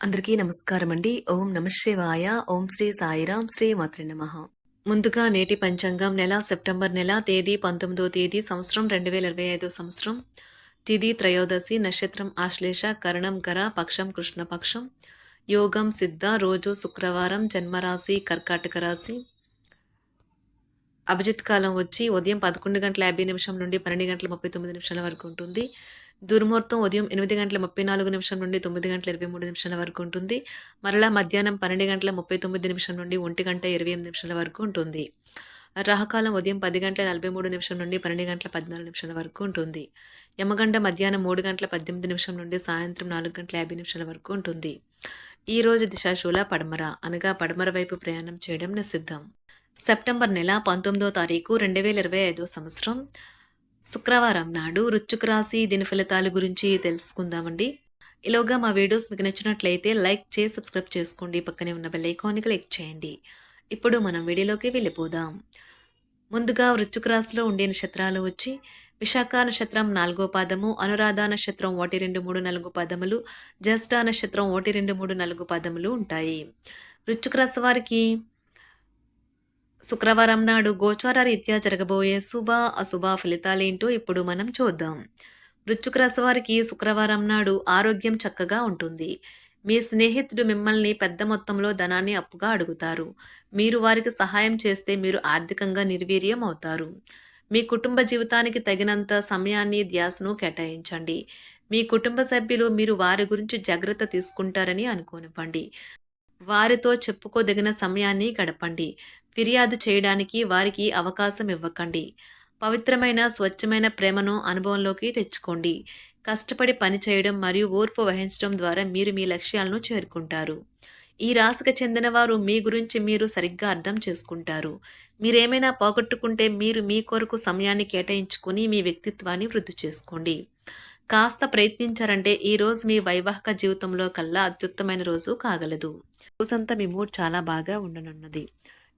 అందరికీ నమస్కారం అండి ఓం నమశివాయ ఓం శ్రీ సాయిరాం. శ్రీ మాత్రి నమ. ముందుగా నేటి పంచాంగం నెల సెప్టెంబర్ నెల తేదీ పంతొమ్మిదో తేదీ సంవత్సరం రెండు వేల ఇరవై ఐదో సంవత్సరం. తిది త్రయోదశి నక్షత్రం ఆశ్లేష కరణం కర పక్షం కృష్ణపక్షం యోగం సిద్ధ రోజు శుక్రవారం జన్మరాశి కర్కాటక రాశి. అభిజిత్ కాలం వచ్చి ఉదయం పదకొండు గంటల యాభై నిమిషం నుండి పన్నెండు గంటల ముప్పై తొమ్మిది నిమిషాల వరకు ఉంటుంది. దుర్ముహూర్తం ఉదయం ఎనిమిది గంటల ముప్పై నాలుగు నిమిషం నుండి తొమ్మిది గంటల ఇరవై మూడు నిమిషాల వరకు ఉంటుంది. మరలా మధ్యాహ్నం పన్నెండు గంటల ముప్పై తొమ్మిది నిమిషం నుండి ఒంటి గంట ఇరవై ఎనిమిది నిమిషాల వరకు ఉంటుంది. రాహకాలం ఉదయం పది గంటల నలభై మూడు నిమిషం నుండి పన్నెండు గంటల పద్నాలుగు నిమిషాల వరకు ఉంటుంది. యమగండ మధ్యాహ్నం మూడు గంటల పద్దెనిమిది నిమిషం నుండి సాయంత్రం నాలుగు గంటల యాభై నిమిషాల వరకు ఉంటుంది. ఈ రోజు దిశాశూల పడమర అనగా పడమర వైపు ప్రయాణం చేయడం నిషిద్ధం. సెప్టెంబర్ నెల పంతొమ్మిదో తారీఖు రెండు వేల ఇరవై ఐదో సంవత్సరం. శుక్రవారం నాడు రుచుకు రాశి దీని ఫలితాల గురించి తెలుసుకుందామండి. ఇలాగా మా వీడియోస్ మీకు నచ్చినట్లయితే లైక్ చేసి సబ్స్క్రైబ్ చేసుకోండి. పక్కనే ఉన్న బెల్ ఐకాన్ని క్లిక్ చేయండి. ఇప్పుడు మనం వీడియోలోకి వెళ్ళిపోదాం. ముందుగా వృశ్చిక రాశిలో ఉండే నక్షత్రాలు వచ్చి విశాఖ నక్షత్రం నాలుగో పాదము అనురాధ నక్షత్రం ఒకటి రెండు మూడు నాలుగు పదములు జ్యేష్ఠ నక్షత్రం ఒకటి రెండు మూడు నాలుగు పదములు ఉంటాయి. వృశ్చిక రాశి వారికి శుక్రవారం నాడు గోచార రీత్యా జరగబోయే శుభ అశుభ ఫలితాలేంటో ఇప్పుడు మనం చూద్దాం. వృశ్చిక రాశి వారికి శుక్రవారం నాడు ఆరోగ్యం చక్కగా ఉంటుంది. మీ స్నేహితుడు మిమ్మల్ని పెద్ద మొత్తంలో ధనాన్ని అప్పుగా అడుగుతారు. మీరు వారికి సహాయం చేస్తే మీరు ఆర్థికంగా నిర్వీర్యం అవుతారు. మీ కుటుంబ జీవితానికి తగినంత సమయాన్ని ధ్యాసను కేటాయించండి. మీ కుటుంబ సభ్యులు మీరు వారి గురించి జాగ్రత్త తీసుకుంటారని అనుకోనివ్వండి. వారితో చెప్పుకోదగిన సమయాన్ని గడపండి. ఫిర్యాదు చేయడానికి వారికి అవకాశం ఇవ్వకండి. పవిత్రమైన స్వచ్ఛమైన ప్రేమను అనుభవంలోకి తెచ్చుకోండి. కష్టపడి పని చేయడం మరియు ఓర్పు వహించడం ద్వారా మీరు మీ లక్ష్యాలను చేరుకుంటారు. ఈ రాశికి చెందిన వారు మీ గురించి మీరు సరిగ్గా అర్థం చేసుకుంటారు. మీరేమైనా పోగొట్టుకుంటే మీరు మీ కొరకు సమయాన్ని కేటాయించుకుని మీ వ్యక్తిత్వాన్ని వృద్ధి చేసుకోండి. కాస్త ప్రయత్నించారంటే ఈ రోజు మీ వైవాహిక జీవితంలో కల్లా అత్యుత్తమైన రోజు కాగలదు. రోజంతా మీ మూడ్ చాలా బాగా ఉండనున్నది.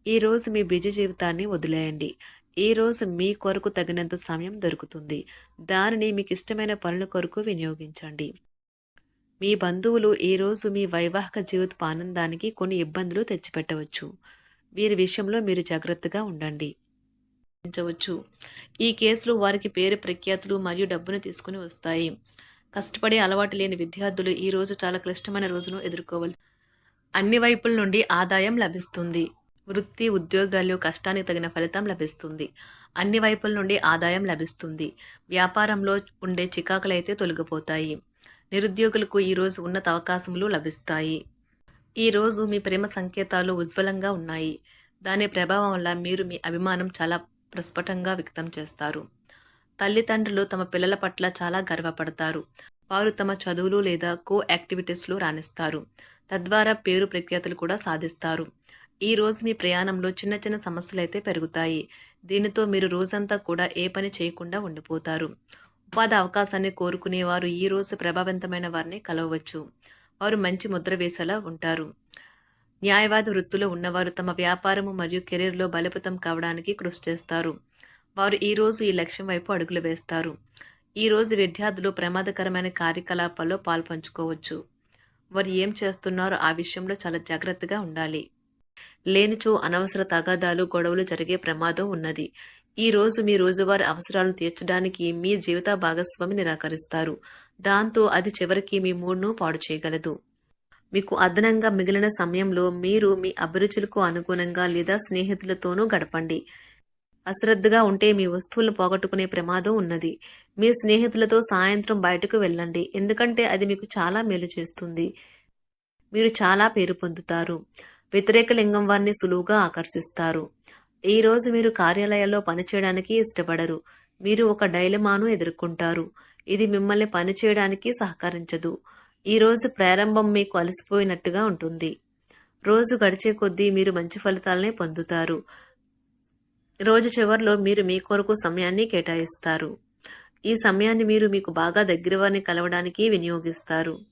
ఈ రోజు మీ బిజీ జీవితాన్ని వదిలేయండి. ఈ రోజు మీ కొరకు తగినంత సమయం దొరుకుతుంది. దానిని మీకు ఇష్టమైన పనుల కొరకు వినియోగించండి. మీ బంధువులు ఈరోజు మీ వైవాహిక జీవితపు ఆనందానికి కొన్ని ఇబ్బందులు తెచ్చిపెట్టవచ్చు. వీరి విషయంలో మీరు జాగ్రత్తగా ఉండండి. ఉంచవచ్చు ఈ కేసులు వారికి పేరు ప్రఖ్యాతులు మరియు డబ్బును తీసుకుని వస్తాయి. కష్టపడే అలవాటు లేని విద్యార్థులు ఈరోజు చాలా క్లిష్టమైన రోజును ఎదుర్కోవాలి. అన్ని వైపుల నుండి ఆదాయం లభిస్తుంది. వృత్తి ఉద్యోగాల్లో కష్టానికి తగిన ఫలితం లభిస్తుంది. అన్ని వైపుల నుండి ఆదాయం లభిస్తుంది. వ్యాపారంలో ఉండే చికాకులైతే తొలగిపోతాయి. నిరుద్యోగులకు ఈరోజు ఉన్నత అవకాశములు లభిస్తాయి. ఈరోజు మీ ప్రేమ సంకేతాలు ఉజ్వలంగా ఉన్నాయి. దాని ప్రభావం వల్ల మీరు మీ అభిమానం చాలా ప్రస్ఫుటంగా వ్యక్తం చేస్తారు. తల్లిదండ్రులు తమ పిల్లల పట్ల చాలా గర్వపడతారు. వారు తమ చదువులు లేదా కో యాక్టివిటీస్లో రాణిస్తారు. తద్వారా పేరు ప్రఖ్యాతులు కూడా సాధిస్తారు. ఈ రోజు మీ ప్రయాణంలో చిన్న చిన్న సమస్యలు అయితే పెరుగుతాయి. దీనితో మీరు రోజంతా కూడా ఏ పని చేయకుండా ఉండిపోతారు. ఉపాధి అవకాశాన్ని కోరుకునేవారు ఈ రోజు ప్రభావవంతమైన వారిని కలవచ్చు వారు మంచి ముద్ర వేసేలా ఉంటారు. న్యాయవాద వృత్తిలో ఉన్నవారు తమ వ్యాపారము మరియు కెరీర్లో బలపతం కావడానికి కృషి చేస్తారు. వారు ఈరోజు ఈ లక్ష్యం వైపు అడుగులు వేస్తారు. ఈ రోజు విద్యార్థులు ప్రమాదకరమైన కార్యకలాపాల్లో పాల్పంచుకోవచ్చు. వారు ఏం చేస్తున్నారో ఆ విషయంలో చాలా జాగ్రత్తగా ఉండాలి. లేనిచో అనవసర తగాదాలు గొడవలు జరిగే ప్రమాదం ఉన్నది. ఈ రోజు మీ రోజువారి అవసరాలను తీర్చడానికి మీ జీవిత భాగస్వామి నిరాకరిస్తారు. దాంతో అది చివరికి మీ మూడ్ను పాడు చేయగలదు. మీకు అదనంగా మిగిలిన సమయంలో మీరు మీ అభిరుచులకు అనుగుణంగా లేదా స్నేహితులతోనూ గడపండి. అశ్రద్ధగా ఉంటే మీ వస్తువులను పోగొట్టుకునే ప్రమాదం ఉన్నది. మీ స్నేహితులతో సాయంత్రం బయటకు వెళ్ళండి. ఎందుకంటే అది మీకు చాలా మేలు చేస్తుంది. మీరు చాలా పేరు పొందుతారు. వ్యతిరేక లింగం వారిని సులువుగా ఆకర్షిస్తారు. ఈ రోజు మీరు కార్యాలయాల్లో పనిచేయడానికి ఇష్టపడరు. మీరు ఒక డైలమాను ఎదుర్కొంటారు. ఇది మిమ్మల్ని పనిచేయడానికి సహకరించదు. ఈ రోజు ప్రారంభం మీకు అలసిపోయినట్టుగా ఉంటుంది. రోజు గడిచే కొద్దీ మీరు మంచి ఫలితాలనే పొందుతారు. రోజు చివరిలో మీరు మీ కొరకు సమయాన్ని కేటాయిస్తారు. ఈ సమయాన్ని మీరు మీకు బాగా దగ్గర వారిని కలవడానికి వినియోగిస్తారు.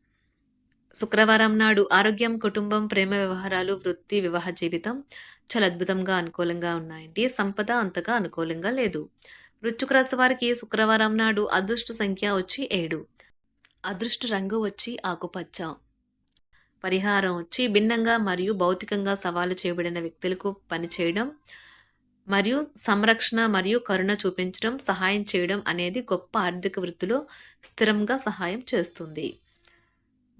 శుక్రవారం నాడు ఆరోగ్యం కుటుంబం ప్రేమ వ్యవహారాలు వృత్తి వివాహ జీవితం చాలా అద్భుతంగా అనుకూలంగా ఉన్నాయండి. సంపద అంతగా అనుకూలంగా లేదు. వృశ్చిక రాశి వారికి శుక్రవారం నాడు అదృష్ట సంఖ్య వచ్చి ఏడు. అదృష్ట రంగు వచ్చి ఆకుపచ్చ. పరిహారం వచ్చి భిన్నంగా మరియు భౌతికంగా సవాలు చేయబడిన వ్యక్తులకు పనిచేయడం మరియు సంరక్షణ మరియు కరుణ చూపించడం సహాయం చేయడం అనేది గొప్ప ఆర్థిక వృత్తిలో స్థిరంగా సహాయం చేస్తుంది.